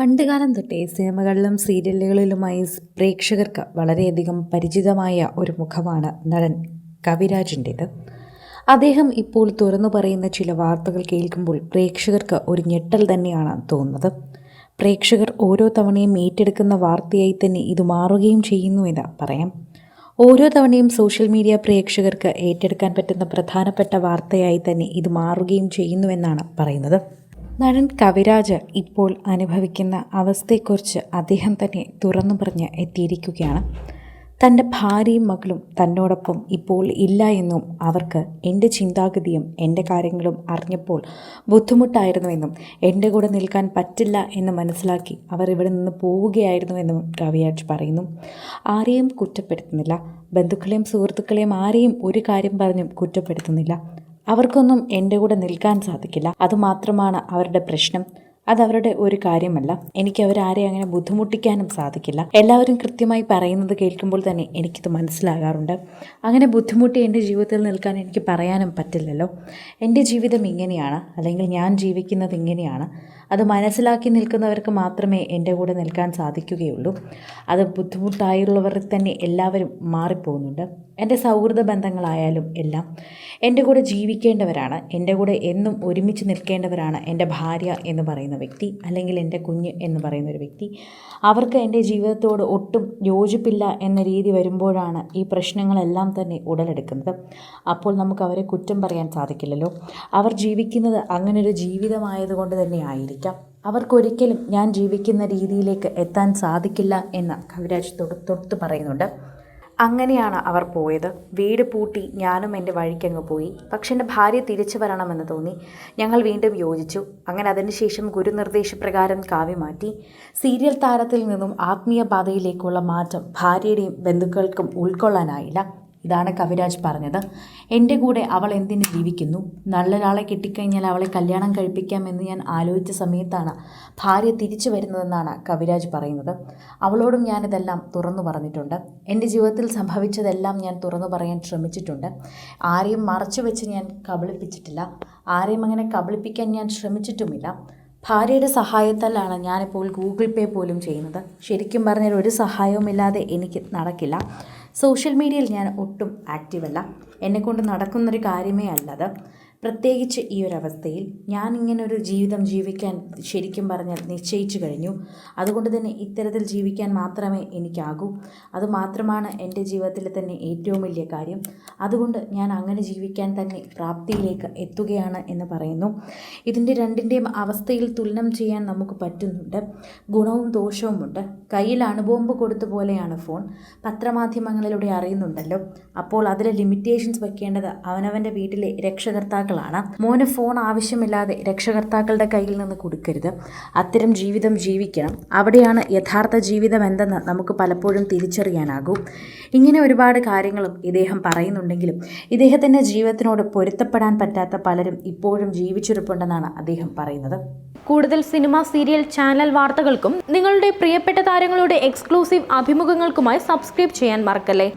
പണ്ടുകാലം തൊട്ടേ സിനിമകളിലും സീരിയലുകളിലുമായി പ്രേക്ഷകർക്ക് വളരെയധികം പരിചിതമായ ഒരു മുഖമാണ് നടൻ കവിരാജിന്റേത്. അദ്ദേഹം ഇപ്പോൾ തുറന്നു പറയുന്ന ചില വാർത്തകൾ കേൾക്കുമ്പോൾ പ്രേക്ഷകർക്ക് ഒരു ഞെട്ടൽ തന്നെയാണ് തോന്നുന്നത്. പ്രേക്ഷകർ ഓരോ തവണയും ഏറ്റെടുക്കുന്ന വാർത്തയായി തന്നെ ഇത് മാറുകയും ചെയ്യുന്നു എന്ന് പറയാം. ഓരോ തവണയും സോഷ്യൽ മീഡിയ പ്രേക്ഷകർക്ക് ഏറ്റെടുക്കാൻ പറ്റുന്ന പ്രധാനപ്പെട്ട വാർത്തയായി തന്നെ ഇത് മാറുകയും ചെയ്യുന്നുവെന്നാണ് പറയുന്നത്. നടൻ കവിരാജ് ഇപ്പോൾ അനുഭവിക്കുന്ന അവസ്ഥയെക്കുറിച്ച് അദ്ദേഹം തന്നെ തുറന്നു പറഞ്ഞ് എത്തിയിരിക്കുകയാണ്. തന്റെ ഭാര്യയും മകളും തന്നോടൊപ്പം ഇപ്പോൾ ഇല്ല എന്നും അവർക്ക് എന്റെ ചിന്താഗതിയും എന്റെ കാര്യങ്ങളും അറിഞ്ഞപ്പോൾ ബുദ്ധിമുട്ടായിരുന്നുവെന്നും എന്റെ കൂടെ നിൽക്കാൻ പറ്റില്ല എന്ന് മനസ്സിലാക്കി അവർ ഇവിടെ നിന്ന് പോവുകയായിരുന്നുവെന്നും കവിയാജ് പറയുന്നു. ആരെയും കുറ്റപ്പെടുത്തുന്നില്ല. ബന്ധുക്കളെയും സുഹൃത്തുക്കളെയും ആരെയും ഒരു കാര്യം പറഞ്ഞും കുറ്റപ്പെടുത്തുന്നില്ല. അവർക്കൊന്നും എന്റെ കൂടെ നിൽക്കാൻ സാധിക്കില്ല. അതുമാത്രമാണ് അവരുടെ പ്രശ്നം. അതവരുടെ ഒരു കാര്യമല്ല. എനിക്ക് അവരാരെ അങ്ങനെ ബുദ്ധിമുട്ടിക്കാനും സാധിക്കില്ല. എല്ലാവരും കൃത്യമായി പറയുന്നത് കേൾക്കുമ്പോൾ തന്നെ എനിക്കിത് മനസ്സിലാകാറുണ്ട്. അങ്ങനെ ബുദ്ധിമുട്ടി എന്റെ ജീവിതത്തിൽ നിൽക്കാൻ എനിക്ക് പറയാനും പറ്റില്ലല്ലോ. എന്റെ ജീവിതം ഇങ്ങനെയാണ്. അല്ലെങ്കിൽ ഞാൻ ജീവിക്കുന്നത് ഇങ്ങനെയാണ്. അത് മനസ്സിലാക്കി നിൽക്കുന്നവർക്ക് മാത്രമേ എന്റെ കൂടെ നിൽക്കാൻ സാധിക്കുകയുള്ളൂ. അത് ബുദ്ധിമുട്ടായുള്ളവർ തന്നെ എല്ലാവരും മാറിപ്പോകുന്നുണ്ട്. എന്റെ സൗഹൃദ ബന്ധങ്ങളായാലും എല്ലാം എന്റെ കൂടെ ജീവിക്കേണ്ടവരാണ്. എന്റെ കൂടെ എന്നും ഒരുമിച്ച് നിൽക്കേണ്ടവരാണ് എന്റെ ഭാര്യ എന്ന് പറയുന്ന വ്യക്തി അല്ലെങ്കിൽ എന്റെ കുഞ്ഞ് എന്ന് പറയുന്ന ഒരു വ്യക്തി. അവർക്ക് എന്റെ ജീവിതത്തോട് ഒട്ടും യോജിപ്പില്ല എന്ന രീതി വരുമ്പോഴാണ് ഈ പ്രശ്നങ്ങളെല്ലാം തന്നെ ഉടലെടുക്കുന്നത്. അപ്പോൾ നമുക്ക് അവരെ കുറ്റം പറയാൻ സാധിക്കില്ലല്ലോ. അവർ ജീവിക്കുന്നത് അങ്ങനൊരു ജീവിതമായതുകൊണ്ട് തന്നെ ആയിരിക്കാം. അവർക്കൊരിക്കലും ഞാൻ ജീവിക്കുന്ന രീതിയിലേക്ക് എത്താൻ സാധിക്കില്ല എന്ന് കവിരാജ് തൊടു തൊട്ട് പറയുന്നുണ്ട്. അങ്ങനെയാണ് അവർ പോയത്. വീട് പൂട്ടി ഞാനും എന്റെ വഴിക്കങ്ങ് പോയി. പക്ഷെ എന്റെ ഭാര്യ തിരിച്ചു വരണമെന്ന് തോന്നി. ഞങ്ങൾ വീണ്ടും യോജിച്ചു. അങ്ങനെ അതിനുശേഷം ഗുരുനിർദ്ദേശപ്രകാരം കാവ്യ മാറ്റി. സീരിയൽ താരത്തിൽ നിന്നും ആത്മീയ പാതയിലേക്കുള്ള മാറ്റം ഭാര്യയുടെയും ബന്ധുക്കൾക്കും ഉൾക്കൊള്ളാനായില്ല. ഇതാണ് കവിരാജ് പറഞ്ഞത്. എന്റെ കൂടെ അവൾ എന്തിന് ജീവിക്കുന്നു? നല്ലൊരാളെ കിട്ടിക്കഴിഞ്ഞാൽ അവളെ കല്യാണം കഴിപ്പിക്കാമെന്ന് ഞാൻ ആലോചിച്ച സമയത്താണ് ഭാര്യ തിരിച്ചു വരുന്നതെന്നാണ് കവിരാജ് പറയുന്നത്. അവളോടും ഞാനിതെല്ലാം തുറന്നു പറഞ്ഞിട്ടുണ്ട്. എന്റെ ജീവിതത്തിൽ സംഭവിച്ചതെല്ലാം ഞാൻ തുറന്നു പറയാൻ ശ്രമിച്ചിട്ടുണ്ട്. ആരെയും മറച്ചു വെച്ച് ഞാൻ കബളിപ്പിച്ചിട്ടില്ല. ആരെയും അങ്ങനെ കബളിപ്പിക്കാൻ ഞാൻ ശ്രമിച്ചിട്ടുമില്ല. ഭാര്യയുടെ സഹായത്താലാണ് ഞാനിപ്പോൾ ഗൂഗിൾ പേ പോലും ചെയ്യുന്നത്. ശരിക്കും പറഞ്ഞാൽ ഒരു സഹായവുമില്ലാതെ എനിക്ക് നടക്കില്ല. സോഷ്യൽ മീഡിയയിൽ ഞാൻ ഒട്ടും ആക്റ്റീവല്ല എന്നെക്കൊണ്ട് നടക്കുന്നൊരു കാര്യമേ അല്ലത് പ്രത്യേകിച്ച് ഈ ഒരു അവസ്ഥയിൽ ഞാൻ ഇങ്ങനെ ഒരു ജീവിതം ജീവിക്കാൻ ശരിക്കും പറഞ്ഞാൽ നിശ്ചയിച്ചു കഴിഞ്ഞു. അതുകൊണ്ട് തന്നെ ഇത്തരത്തിൽ ജീവിക്കാൻ മാത്രമേ എനിക്കാകൂ. അതുമാത്രമാണ് എന്റെ ജീവിതത്തിലെ തന്നെ ഏറ്റവും വലിയ കാര്യം. അതുകൊണ്ട് ഞാൻ അങ്ങനെ ജീവിക്കാൻ തന്നെ പ്രാപ്തിയിലേക്ക് എത്തുകയാണ് എന്ന് പറയുന്നു. ഇതിന്റെ രണ്ടിന്റെയും അവസ്ഥയിൽ തുലനം ചെയ്യാൻ നമുക്ക് പറ്റുന്നുണ്ട്. ഗുണവും ദോഷവുമുണ്ട് കയ്യിൽ അണുബോംബ് കൊടുത്ത പോലെയാണ് ഫോൺ. പത്രമാധ്യമങ്ങളിലൂടെ അറിയുന്നുണ്ടല്ലോ. അപ്പോൾ അതിലെ ലിമിറ്റേഷൻസ് വയ്ക്കേണ്ടത് അവനവന്റെ വീട്ടിലെ രക്ഷകർത്താക്കളാണ് മോന് ഫോൺ ആവശ്യമില്ലാതെ രക്ഷകർത്താക്കളുടെ കയ്യിൽ നിന്ന് കൊടുക്കരുത്. അത്തരം ജീവിതം ജീവിക്കണം. അവിടെയാണ് യഥാർത്ഥ ജീവിതം എന്തെന്ന് നമുക്ക് പലപ്പോഴും തിരിച്ചറിയാനാകൂ. ഇങ്ങനെ ഒരുപാട് കാര്യങ്ങളും ഇദ്ദേഹം പറയുന്നുണ്ടെങ്കിലും ഇദ്ദേഹത്തിന്റെ ജീവിതത്തിനോട് പൊരുത്തപ്പെടാൻ പറ്റാത്ത പലരും ഇപ്പോഴും ജീവിച്ചിരിപ്പുണ്ടെന്നാണ് അദ്ദേഹം പറയുന്നത്. കൂടുതൽ സിനിമ സീരിയൽ ചാനൽ വാർത്തകൾക്കും നിങ്ങളുടെ പ്രിയപ്പെട്ട താരങ്ങളുടെ എക്സ്ക്ലൂസീവ് അഭിമുഖങ്ങൾക്കുമായി സബ്സ്ക്രൈബ് ചെയ്യാൻ മറക്കല്ലേ?